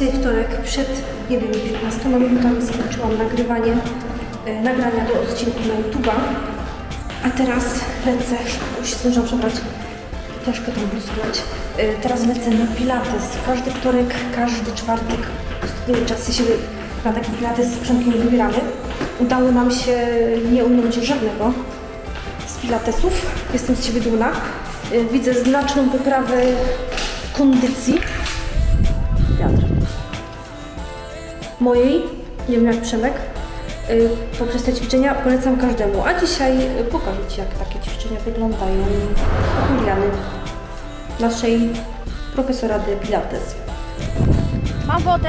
Dzisiaj wtorek, przed, nie wiem, 15 minutami skończyłam nagrywanie, e, nagrania do odcinku na YouTube'a. A teraz lecę, już się zdążyłam przebrać, troszkę tam posłuchać. E, Teraz lecę na pilates. Każdy wtorek, każdy czwartek, ostatnimi czasy się na taki pilates z Przemkiem wybieramy. Udało nam się nie umieć żadnego z pilatesów. Jestem z siebie dumna. E, Widzę znaczną poprawę kondycji. Wiatr. Mojej, nie wiem jak Przemek, y, poprzez te ćwiczenia polecam każdemu. A dzisiaj y, pokażę Ci, jak takie ćwiczenia wyglądają u Juliany, naszej profesora de Pilates. Mam wodę,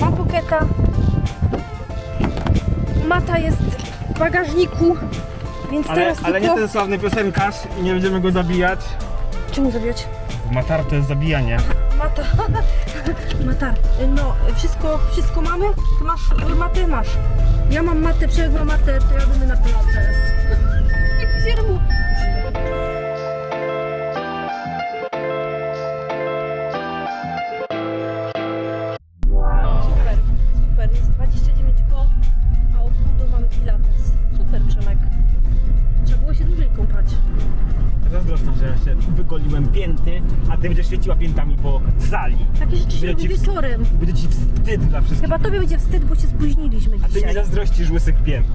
mam poketa, mata jest w bagażniku, więc Ale, teraz ale nie tylko... ten sławny piosenkarz i nie będziemy go zabijać. Czemu zabijać? Matar to jest zabijanie. Mata. Matar. No, wszystko, wszystko mamy? Ty masz matę? Masz. Ja mam matę, ma matę, to jadę na pilates. Jak się robi? Że wygoliłem pięty, a ty będziesz świeciła piętami po sali. Takie rzeczy się Będzie robi ci wst- wieczorem. Będzie ci wstyd dla wszystkich. Chyba tobie będzie wstyd, bo się spóźniliśmy A ty mi dzisiaj. zazdrościsz łysych pięt.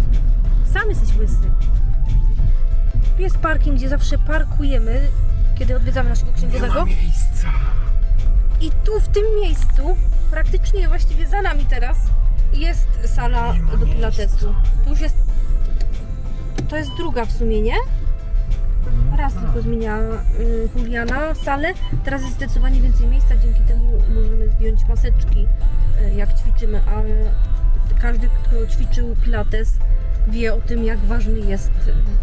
Sam jesteś łysy. Tu jest parking, gdzie zawsze parkujemy, kiedy odwiedzamy naszego księgowego. miejsca. I tu w tym miejscu, praktycznie właściwie za nami teraz, jest sala do pilatesu. Tu już jest. To jest druga w sumie, nie? Raz tylko zmienia y, Juliana salę. Teraz jest zdecydowanie więcej miejsca, dzięki temu możemy zdjąć maseczki, y, jak ćwiczymy, ale każdy, kto ćwiczył pilates, wie o tym, jak ważny jest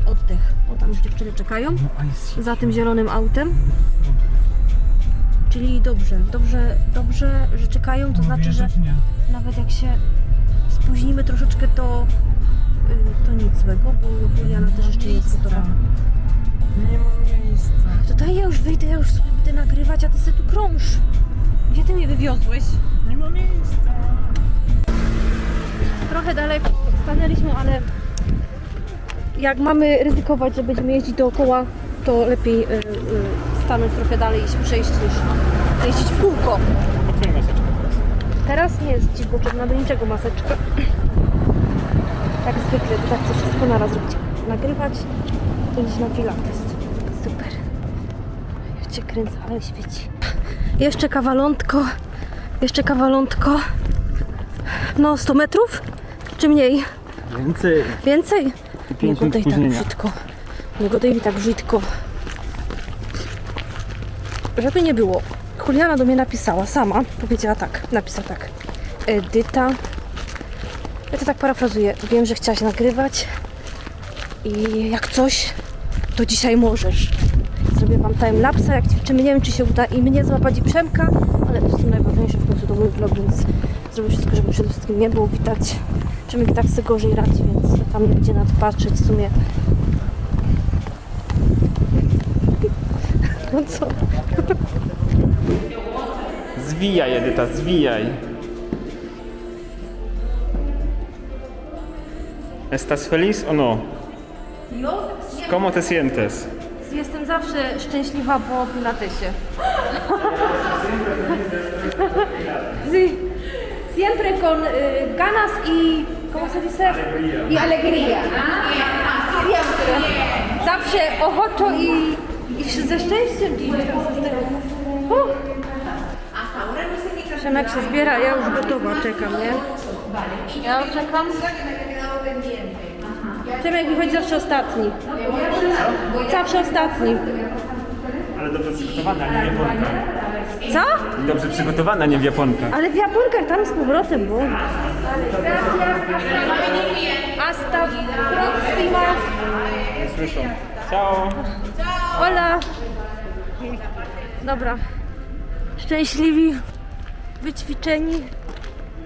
oddech. O, tam już dziewczyny czekają No za tym zielonym autem. Czyli dobrze, dobrze, dobrze, że czekają, to znaczy, że nawet jak się spóźnimy troszeczkę, to, y, to nic złego, bo Juliana też jeszcze nie jest gotowa. Nie ma miejsca. To daj, ja już wyjdę, ja już sobie będę nagrywać, a ty sobie tu krąż. Gdzie ty mnie wywiozłeś? Nie ma miejsca. Trochę daleko stanęliśmy, ale jak mamy ryzykować, że będziemy jeździć dookoła, to lepiej y, y, stanąć trochę dalej i się przejść niż jeździć w kółko. Maseczkę teraz. Teraz nie jest Ci potrzebna do niczego maseczka. Jak zwykle, bo tak chcę wszystko naraz robić. Nagrywać iść na pilates. Super. Ja Cię kręcę, ale świeci. Jeszcze kawalątko. Jeszcze kawalątko. No 100 metrów? Czy mniej? Więcej. Więcej? Nie minut godaj tak brzydko. Nie godaj mi tak brzydko. Żeby nie było. Juliana do mnie napisała sama. Powiedziała tak. Napisała tak. Edyta. Ja to tak parafrazuję. Wiem, że chciałaś nagrywać. I jak coś, to dzisiaj możesz. Zrobię wam timelapsa, jak ćwiczymy. Nie wiem, czy się uda i mnie złapać i Przemka, ale to jest najważniejsze w końcu to mój vlog, więc zrobię wszystko, żeby przede wszystkim nie było widać. Przemek tak sobie gorzej radzi, więc tam nie będzie na to patrzeć w sumie. No co? Zwijaj, Edyta, zwijaj. ¿Estás feliz o no? ¿Cómo te sientes? Jestem zawsze szczęśliwa po pilatesie. Sí. Siempre con y, ganas y ¿cómo se dice? Y alegría. Siempre. Zawsze ochoczo i, i ze szczęściem dziś. Uh. Przemek się zbiera, ja już gotowa czekam, nie? Ja już czekam. Przemek wychodzi zawsze ostatni. Zawsze ostatni. Ale dobrze przygotowana, nie Japonka. Co? Dobrze przygotowana, nie Japonka. Ale w Japonkach tam z powrotem, bo... Hasta próxima. Nie słyszą. Ciao. Hola. Dobra. Szczęśliwi, wyćwiczeni.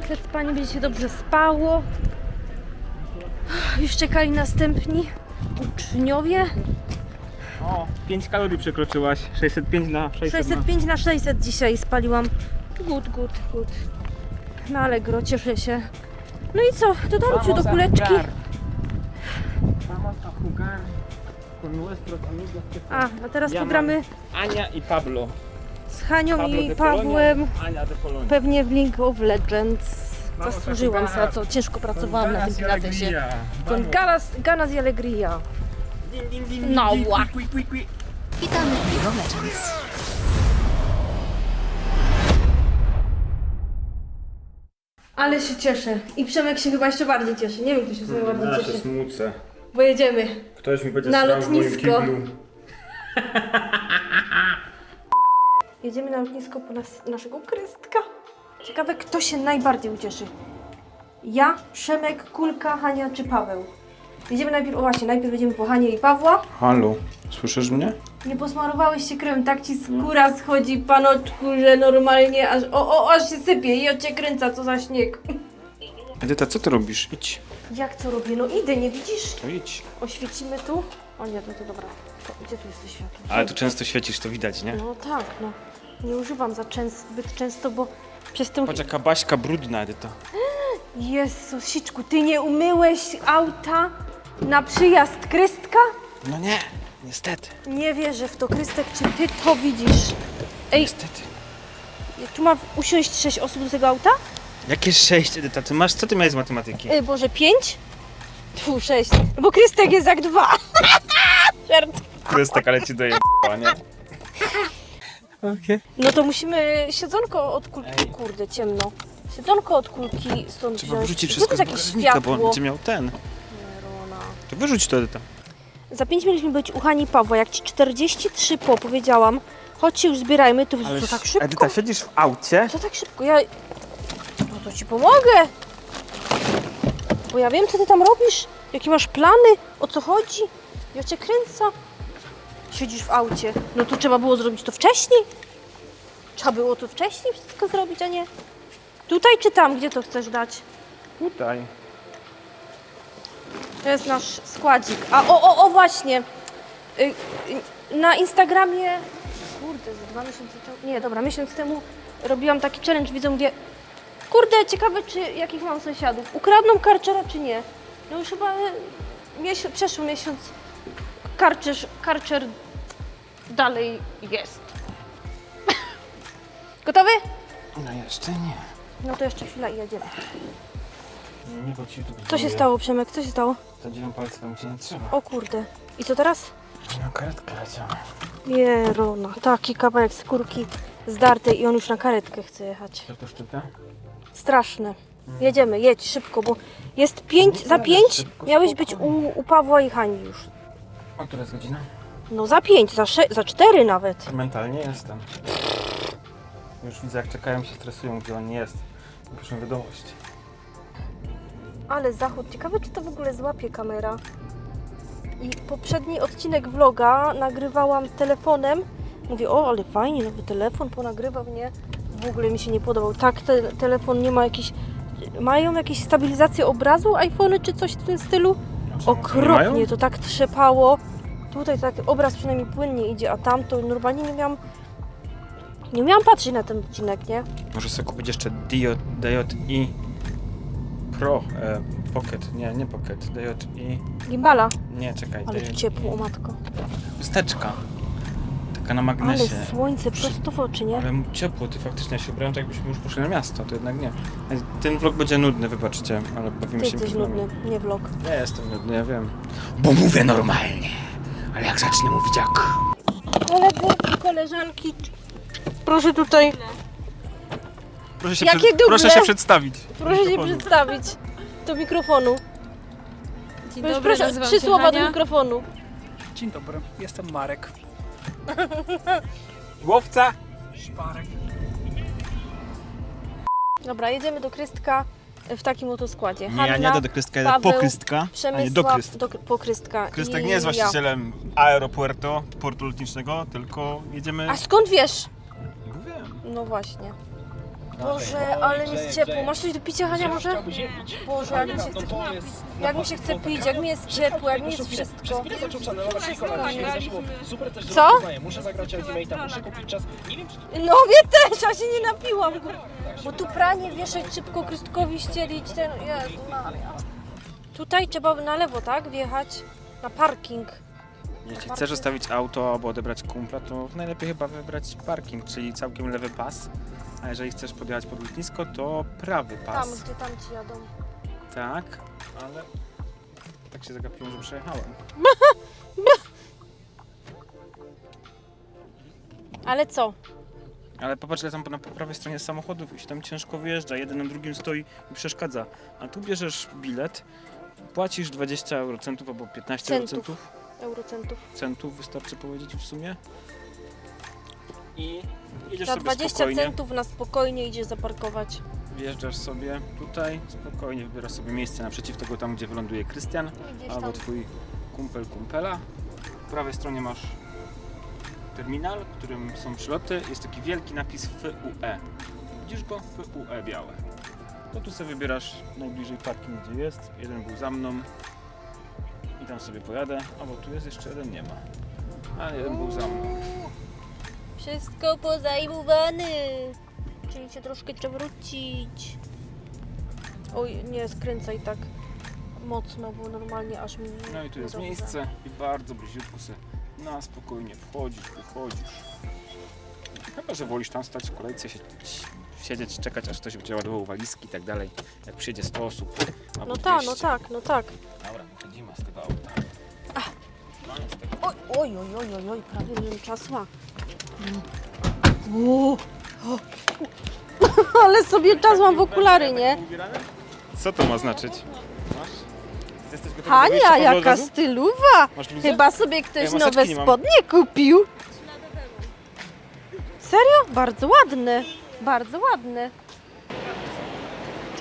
Przed spaniem będzie się dobrze spało. Już czekali następni uczniowie. O, 5 kalorii przekroczyłaś. 605 na 600. 605 na 600 dzisiaj spaliłam. Good, good, good. No Allegro, cieszę się. No i co? Do domciu, do kuleczki. Vamos a jugar con nuestros amigos que A, a teraz Ja mam- pogramy Ania i Pablo. z Hanią Pablo i de Pawłem. Ania de Polonia. Pewnie w League of Legends. Zasłużyłam za co ciężko pracowałam na tym y pilatesie. Con ganas, ganas y alegría. No, ła. Witamy w League of Legends. Ale się cieszę. I Przemek się chyba jeszcze bardziej cieszy. Nie wiem, kto się sobie Ja bardziej się cieszy. smucę. Bo jedziemy. Ktoś mi będzie Na srał w moim lotnisko. kiblu. Jedziemy na lotnisko po nas, naszego krystka. Ciekawe, kto się najbardziej ucieszy. Ja, Przemek, Kulka, Hania czy Paweł? Jedziemy najpierw, o właśnie, najpierw będziemy po Hanie i Pawła. Halo, słyszysz mnie? Nie posmarowałeś się krem, tak ci skóra schodzi, panoczku, że normalnie aż, o, o, aż się sypie i od cię kręca, co za śnieg. Edyta, co ty robisz? Idź. Jak co robię? No idę, nie widzisz? To idź. Oświecimy tu. O nie, no to dobra. To, gdzie tu jest to światło? Ale tu często świecisz, to widać, nie? No tak, no. Nie używam za często, zbyt często, bo przez tę... Patrz jaka baśka brudna, Edyta. Jezus, Siczku, ty nie umyłeś auta na przyjazd Krystka? No nie, niestety. Nie wierzę w to, Krystek, czy ty to widzisz? Ej, Niestety. tu ma usiąść sześć osób do tego auta? Jakie sześć, Edyta? Ty masz, co ty miałeś z matematyki? Ej, Boże, pięć? Tfu, sześć. Bo Krystek jest jak dwa. Żart. Krystek, ale ci daje nie? Okej. No to musimy siedzonko od kulki, Ej. kurde, ciemno. Siedzonko od kulki stąd Trzeba wziąć. wyrzucić wszystko z jakieś bagażnika, bo on światło. będzie miał ten. Nerona. To wyrzuć to, Edyta. Za pięć mieliśmy być u Hani Pawła. Jak ci 43 po powiedziałam, chodź się już zbierajmy, to co tak szybko? Edyta, siedzisz w aucie? Co tak szybko? Ja... No to ci pomogę. Bo ja wiem, co ty tam robisz. Jakie masz plany? O co chodzi? Ja cię kręcę. Siedzisz w aucie. No to trzeba było zrobić to wcześniej. Trzeba było to wcześniej wszystko zrobić, a nie... Tutaj czy tam? Gdzie to chcesz dać? Tutaj. To jest nasz składzik. A o, o, o właśnie. Y, y, Na Instagramie. Kurde, za dwa miesiące temu. Nie, dobra, miesiąc temu robiłam taki challenge. Widzę, mówię. Kurde, ciekawe, czy jakich mam sąsiadów. Ukradną karczera, czy nie? No już chyba miesiąc, przeszły miesiąc. Karczerz, karczer dalej jest. Gotowy? No jeszcze nie. No to jeszcze chwila i jedziemy. Nie, bo ci tu Co się stało, Przemek? Co się stało? Zadziewam palcem, gdzie nie trzeba. O kurde. I co teraz? No karetka leciała. Jerona, taki kawałek skórki zdartej i on już na karetkę chce jechać. Co to szczyta? Straszne. Jedziemy, jedź szybko, bo jest pięć, za pięć miałeś być u, u Pawła i Hani już. A która jest godzina? No za pięć, za, sze, za cztery nawet. Mentalnie jestem. Już widzę jak czekają się stresują, gdzie on jest. Piszą wiadomość. Ale zachód, ciekawe czy to w ogóle złapie kamera. I poprzedni odcinek vloga nagrywałam telefonem. Mówię, o ale fajnie, nowy telefon ponagrywał, nie? W ogóle mi się nie podobał. Tak, ten telefon nie ma jakiś... Mają jakieś stabilizację obrazu iPhony czy coś w tym stylu? Okropnie, to tak trzepało. Tutaj tak obraz przynajmniej płynnie idzie, a tam to normalnie nie miałam... Nie miałam patrzeć na ten odcinek, nie? Może sobie kupić jeszcze Diod, DJI Pro e, Pocket. Nie, nie Pocket. DJI... Gimbala. Nie, czekaj. Ale tu DJI. ciepło, o matko. Chusteczka. Taka na Ale magnesie. słońce prosto w oczy, nie? Ale ciepło, ty faktycznie ja się ubrałem tak, jakbyśmy już poszli na miasto, to jednak nie. Ten vlog będzie nudny, wybaczcie, ale bawimy Ty się jesteś nudny, nie vlog. Nie jestem nudny, ja wiem. Bo mówię normalnie. Ale jak zacznę mówić jak... Koledzy, koleżanki, proszę tutaj, Proszę się, Jakie przed- duble? proszę się przedstawić. proszę się Mikrofonu. przedstawić do mikrofonu. Dzień Proszę, dobry, proszę nazywam trzy się słowa do Hania. mikrofonu. Dzień dobry, jestem Marek. Łowca! Szparek. Dobra, jedziemy do Krystka w takim oto składzie. Nie, ja nie Hanna, jadę do Krystka, jadę po Paweł, Krystka, a nie Przemysław, do Krystka. do, po Krystka. Krystek i nie jest właścicielem aeropuerto, portu lotniczego, tylko jedziemy... A skąd wiesz? Wiem. No właśnie. Boże, ale mi jest ciepło. Masz coś do picia, Hania, może? Boże, jak mi się chce, jak mi się chce pić, jak mi jest ciepło, jak mi jest wszystko. Co? Muszę zagrać Ultimate'a, muszę kupić czas. No mnie też, ja się nie napiłam. Bo tu pranie wieszać szybko, krystkowi ścielić ten... Jezu Maria. Tutaj trzeba na lewo, tak? Wjechać na parking. Jeśli chcesz zostawić auto albo odebrać kumpla, to najlepiej chyba wybrać parking, czyli całkiem lewy pas. A jeżeli chcesz podjechać pod lotnisko, to prawy Tam, pas. gdzie tam ci jadą. Tak, ale tak się zagapiłem, że przejechałem. Ale co? Ale popatrz, ile tam na po prawej stronie samochodów i się tam ciężko wyjeżdża. Jeden na drugim stoi i przeszkadza. A tu bierzesz bilet, płacisz 20 eurocentów albo 15 Centów. eurocentów. Eurocentów. Centów wystarczy powiedzieć w sumie. I jedziesz Za sobie 20 spokojnie. centów na spokojnie idzie zaparkować. Wjeżdżasz sobie tutaj, spokojnie wybierasz sobie miejsce naprzeciw tego tam, gdzie wyląduje Krystian Gdzieś albo twój kumpel kumpela. Po prawej stronie masz terminal, w którym są przyloty. Jest taki wielki napis FUE. Widzisz go? FUE białe. To tu sobie wybierasz najbliżej parking, gdzie jest. Jeden był za mną i tam sobie pojadę. Albo tu jest jeszcze jeden, nie ma. A jeden był za mną. Wszystko pozajmowane. Czyli się troszkę trzeba wrócić. Oj, nie skręcaj tak mocno, bo normalnie aż mi... No i tu jest niedobrze. miejsce i bardzo bliziutko sobie na spokojnie wchodzisz, wychodzisz. Chyba, że wolisz tam stać w kolejce, sie- siedzieć, czekać aż ktoś będzie ładował walizki i tak dalej. Jak przyjedzie 100 osób. albo No tak, no 200. tak, no tak. Dobra, wychodzimy z tego Oj, oj, oj, oj, oj, oj prawie bym czasła. Uuu. O. Ale sobie czasłam w okulary, nie? Co to ma znaczyć? Jesteś gotowy do Hania, wyjścia jaka! Masz bluzę? Chyba sobie ktoś Ja nowe maseczki nie mam. spodnie kupił. Serio? Bardzo ładne. Bardzo ładne.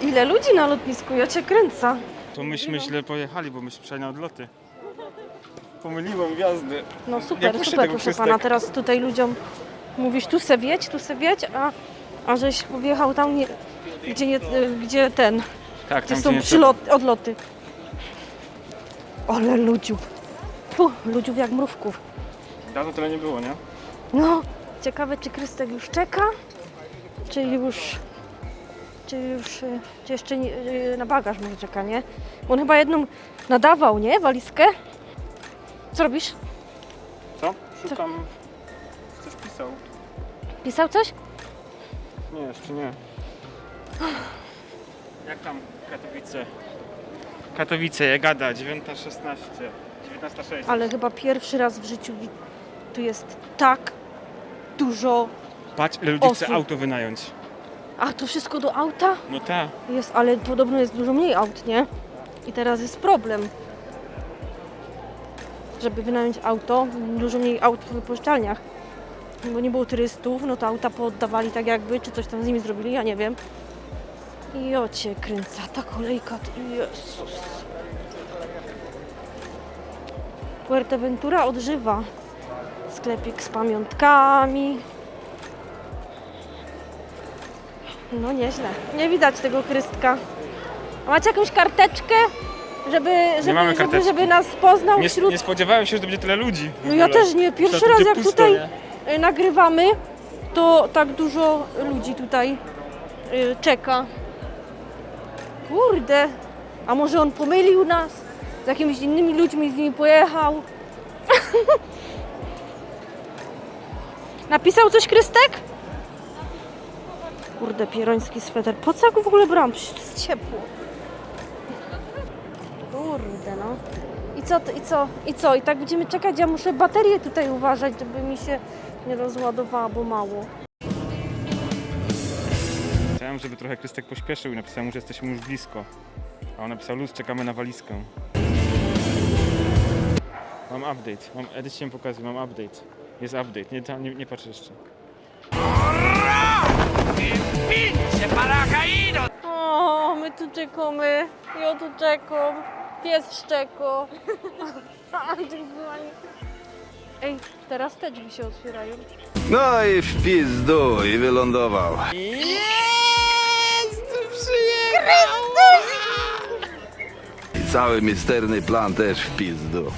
Ile ludzi na lotnisku? Ja cię kręcę. To myśmy źle pojechali, bo myśmy przejechali na odloty. Pomyliłem gwiazdy. No super, super, proszę pana. Teraz tutaj ludziom mówisz tu se wiedź, tu se wiedź, a, a żeś wjechał tam, nie, gdzie, nie, gdzie ten, Tak, gdzie tam są gdzie nie przylot, odloty. Ale ludziów. Fu, ludziów jak mrówków. Dawno tyle nie było, nie? No, ciekawe czy Krystek już czeka, czy już, czy już, czy jeszcze nie, y, na bagaż może czeka, nie? Bo on chyba jedną nadawał, nie? Walizkę? Co robisz? Co? Szukam... Coś pisał. Pisał coś? Nie, jeszcze nie. Jak tam Katowice? Katowice, Jagada, 9.16, 19.06. Ale chyba pierwszy raz w życiu wi- tu jest tak dużo. Patrz, ile ludzi chce osób. auto wynająć. A to wszystko do auta? No ta. Jest, ale podobno jest dużo mniej aut, nie? I teraz jest problem. Żeby wynająć auto, dużo mniej aut w wypożyczalniach. Bo nie było turystów, no to auta pooddawali tak jakby, czy coś tam z nimi zrobili, ja nie wiem. I o cię kręca, ta kolejka, to- Jezus. Fuerteventura odżywa. Sklepik z pamiątkami. No nieźle. Nie widać tego krystka. A macie jakąś karteczkę, żeby, żeby, mamy żeby, karteczki. żeby nas poznał Nie, wśród... nie spodziewałem się, że to będzie tyle ludzi. w No ja ogóle. też nie. Pierwszy raz jak pusto, tutaj y, nagrywamy, to tak dużo ludzi tutaj y, czeka. Kurde. A może on pomylił nas z jakimiś innymi ludźmi, z nimi pojechał? Napisał coś Krystek? Kurde, pieroński sweter. Po co ja go w ogóle brałam? Przecież to jest ciepło. Kurde, no. I co, i co, i co? I tak będziemy czekać, ja muszę baterię tutaj uważać, żeby mi się nie rozładowała, bo mało. Chciałem, żeby trochę Krystek pośpieszył i napisałem mu, że jesteśmy już blisko. A on napisał, luz, czekamy na walizkę. Mam update. Mam, Edyć się pokazuje, mam update. Jest update, nie, ta- nie, nie jeszcze. O, my tu czekamy. Ja tu czekam. Pies szczeko. Ej, teraz te drzwi się otwierają. No i w pizdu i wylądował. Yeah! I cały misterny plan też w pizdu.